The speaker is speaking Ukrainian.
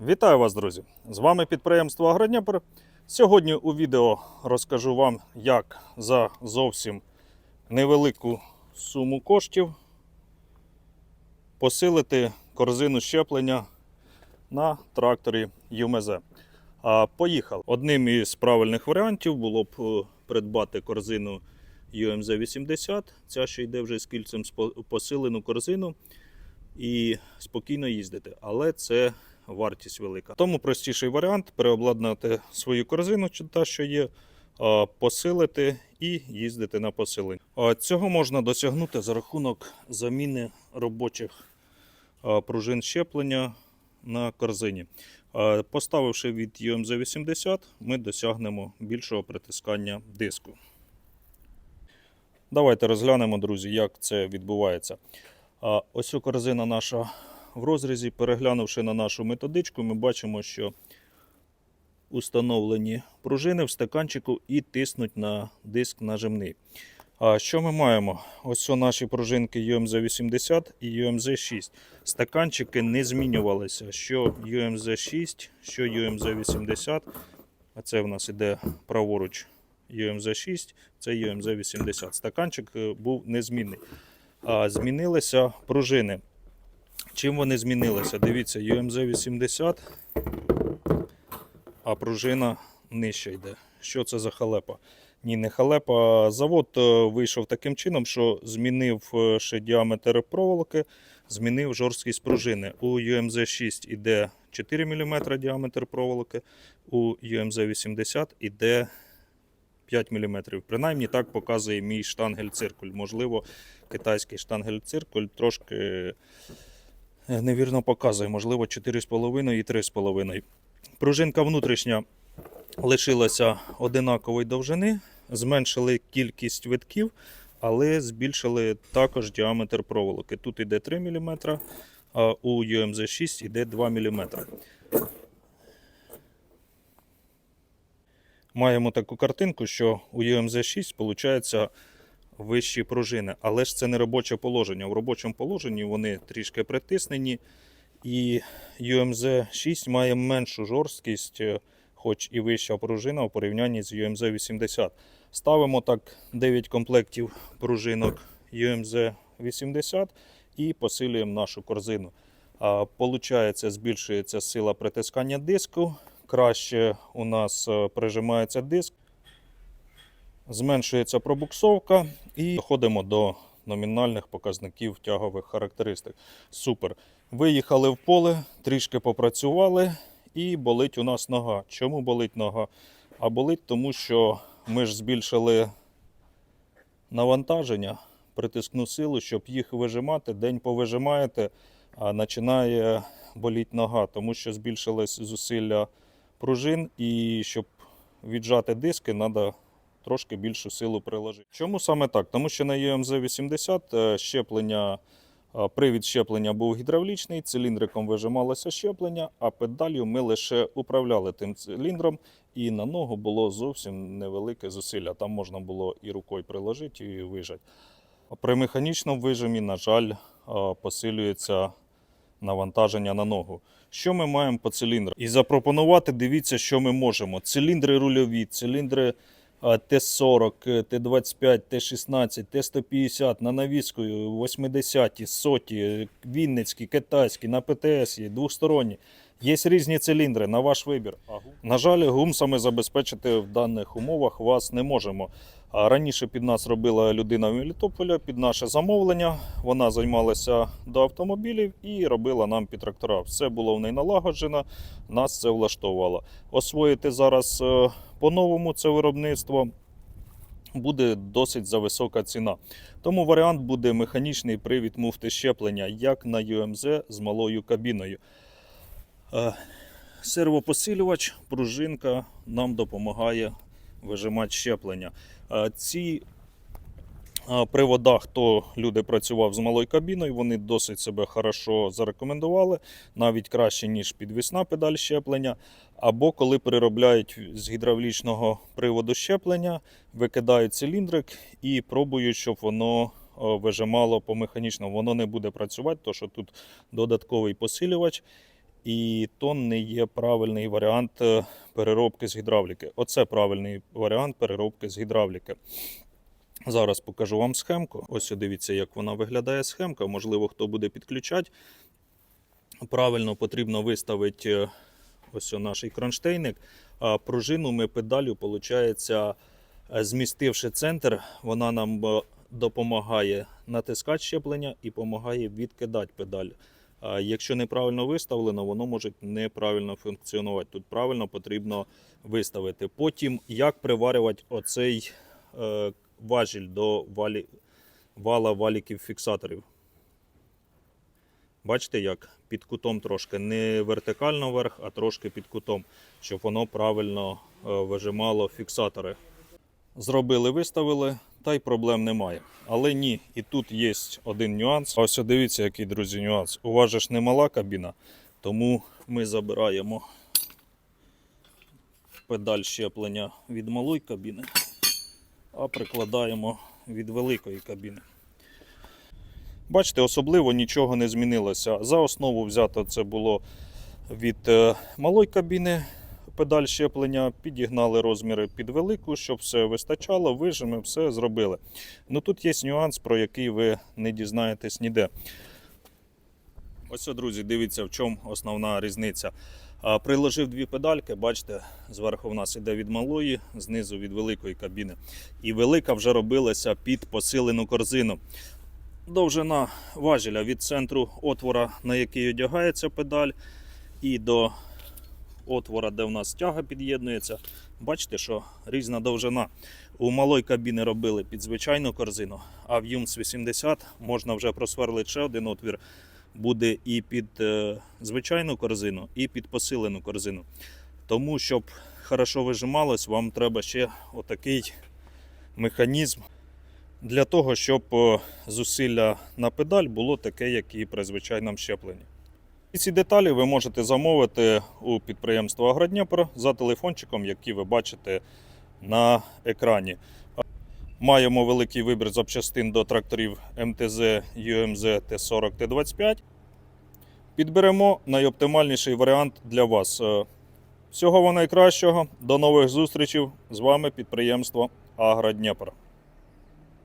Вітаю вас, друзі! З вами підприємство Агродніпр. Сьогодні у відео розкажу вам, як за зовсім невелику суму коштів посилити корзину щеплення на тракторі ЮМЗ. А, Поїхав. Одним із правильних варіантів було б е, придбати корзину UMZ 80. Ця що йде вже з кільцем посилену корзину і спокійно їздити. Але це вартість велика. Тому простіший варіант переобладнати свою корзину, чи та, що є, посилити і їздити на посилення. Цього можна досягнути за рахунок заміни робочих пружин щеплення на корзині. Поставивши від UMZ 80, ми досягнемо більшого притискання диску. Давайте розглянемо, друзі, як це відбувається. Ось ця корзина наша в розрізі. Переглянувши на нашу методичку, ми бачимо, що установлені пружини в стаканчику і тиснуть на диск нажимний. А що ми маємо? Ось це наші пружинки UMZ 80 і UMZ 6. Стаканчики не змінювалися. Що UMZ 6, що UMZ 80. А це в нас іде праворуч UMZ 6, це UMZ 80. Стаканчик е, був незмінний. А змінилися пружини. Чим вони змінилися? Дивіться, UMZ 80, а пружина нижче йде. Що це за халепа? Ні, не халепа. Завод е, вийшов таким чином, що змінив е, ще діаметр проволоки, змінив жорсткість пружини. У UMZ 6 іде 4 мм діаметр проволоки, у UMZ 80 іде 5 мм. Принаймні так показує мій штангель-циркуль. Можливо, китайський штангель-циркуль трошки невірно показує, можливо, 4,5 і 3,5. Пружинка внутрішня лишилася одинакової довжини, зменшили кількість витків, але збільшили також діаметр проволоки. Тут йде 3 мм, а у UMZ 6 йде 2 мм. Маємо таку картинку, що у UMZ 6 виходить вищі пружини, але ж це не робоче положення. В робочому положенні вони трішки притиснені, і UMZ 6 має меншу жорсткість, е, хоч і вища пружина в порівнянні з UMZ 80. Ставимо так 9 комплектів пружинок UMZ 80 і посилюємо нашу корзину. Получається, збільшується сила притискання диску. Краще у нас е, прижимається диск, зменшується пробуксовка і доходимо до номінальних показників тягових характеристик. Супер. Виїхали в поле, трішки попрацювали і болить у нас нога. Чому болить нога? А болить тому, що ми ж збільшили навантаження, притискну силу, щоб їх вижимати. День повижимаєте, а починає боліти нога, тому що збільшились зусилля пружин, і щоб віджати диски, треба трошки більшу силу приложити. Чому саме так? Тому що на UMZ 80 е, щеплення, е, привід щеплення був гідравлічний, циліндриком вижималося щеплення, а педалью ми лише управляли тим циліндром, і на ногу було зовсім невелике зусилля. Там можна було і рукою приложити, і вижати. При механічному вижимі, на жаль, е, посилюється навантаження на ногу. Що ми маємо по циліндрам? І запропонувати, дивіться, що ми можемо. Циліндри рульові, циліндри Т-40, е, Т-25, Т-16, Т-150 на навіску 80, соті, Вінницькі, китайські, на ПТС є, двосторонні. Є різні циліндри на ваш вибір. На жаль, гумсами забезпечити в даних умовах вас не можемо. Раніше під нас робила людина в Мелітополя під наше замовлення. Вона займалася до автомобілів і робила нам під трактора. Все було в неї налагоджено, нас це влаштовувало. Освоїти зараз е, по-новому це виробництво буде досить за висока ціна. Тому варіант буде механічний привід муфти щеплення, як на UMZ з малою кабіною. Е, Сервопосилювач, пружинка нам допомагає вижимати щеплення. Е, Ці е, привода, хто люди працював з малою кабіною, вони досить себе хорошо зарекомендували, навіть краще, ніж підвісна педаль щеплення. Або коли переробляють з гідравлічного приводу щеплення, викидають циліндрик і пробують, щоб воно вижимало по механічному. Воно не буде працювати, тому що тут додатковий посилювач. І тон не є правильний варіант е, переробки з гідравліки. Оце правильний варіант переробки з гідравліки. Зараз покажу вам схемку. Ось дивіться, як вона виглядає схемка. Можливо, хто буде підключати. Правильно потрібно виставити е, ось наш кронштейник. А пружину ми педалю, виходить, змістивши центр, вона нам е, допомагає натискати щеплення і допомагає відкидати педаль. Якщо неправильно виставлено, воно може неправильно функціонувати. Тут правильно потрібно виставити. Потім як приварювати оцей е, важіль до валі, вала валіків фіксаторів. Бачите, як під кутом трошки не вертикально вверх, а трошки під кутом, щоб воно правильно е, вижимало фіксатори. Зробили, виставили, та й проблем немає. Але ні, і тут є один нюанс. Ось дивіться, який, друзі, нюанс. У не мала кабіна, тому ми забираємо педаль щеплення від малої кабіни, а прикладаємо від великої кабіни. Бачите, особливо нічого не змінилося. За основу взято це було від е, малої кабіни педаль щеплення, підігнали розміри під велику, щоб все вистачало, вижими, все зробили. Ну тут є нюанс, про який ви не дізнаєтесь ніде. Ось, друзі, дивіться, в чому основна різниця. Приложив дві педальки, бачите, зверху в нас іде від малої, знизу від великої кабіни. І велика вже робилася під посилену корзину. Довжина важеля від центру отвора, на який одягається педаль, і до отвора, де в нас тяга під'єднується. Бачите, що різна довжина. У малої кабіни робили під звичайну корзину, а в Юмс 80 можна вже просверлити ще один отвір. Буде і під е, звичайну корзину, і під посилену корзину. Тому, щоб хорошо вижималось, вам треба ще отакий механізм для того, щоб е, зусилля на педаль було таке, як і при звичайному щепленні. І ці деталі ви можете замовити у підприємства Агродніпро за телефончиком, який ви бачите на екрані. Маємо великий вибір запчастин до тракторів МТЗ, ЮМЗ Т40 Т25. Підберемо найоптимальніший варіант для вас. Е, Всього вам найкращого. До нових зустрічей. З вами підприємство Агродніпро.